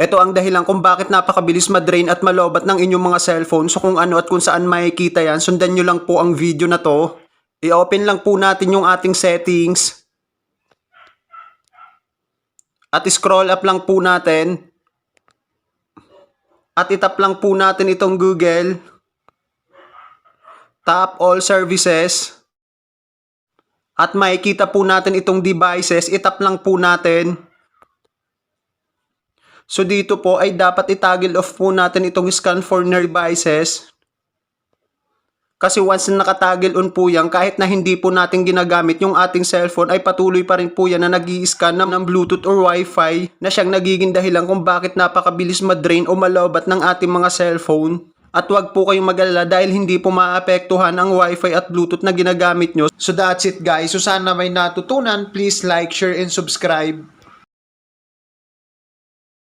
Ito ang dahilan kung bakit napakabilis madrain at malobat ng inyong mga cellphone. So kung ano at kung saan makikita yan, sundan nyo lang po ang video na to. I-open lang po natin yung ating settings. At scroll up lang po natin. At itap lang po natin itong Google. Tap all services. At makikita po natin itong devices. Itap lang po natin. So dito po ay dapat itagil off po natin itong scan for devices. Kasi once na nakatagil on po yan, kahit na hindi po natin ginagamit yung ating cellphone, ay patuloy pa rin po yan na nag scan ng, Bluetooth or Wi-Fi na siyang nagiging dahilan kung bakit napakabilis madrain o malobat ng ating mga cellphone. At wag po kayong mag-alala dahil hindi po maapektuhan ang Wi-Fi at Bluetooth na ginagamit nyo. So that's it guys. So sana may natutunan. Please like, share, and subscribe.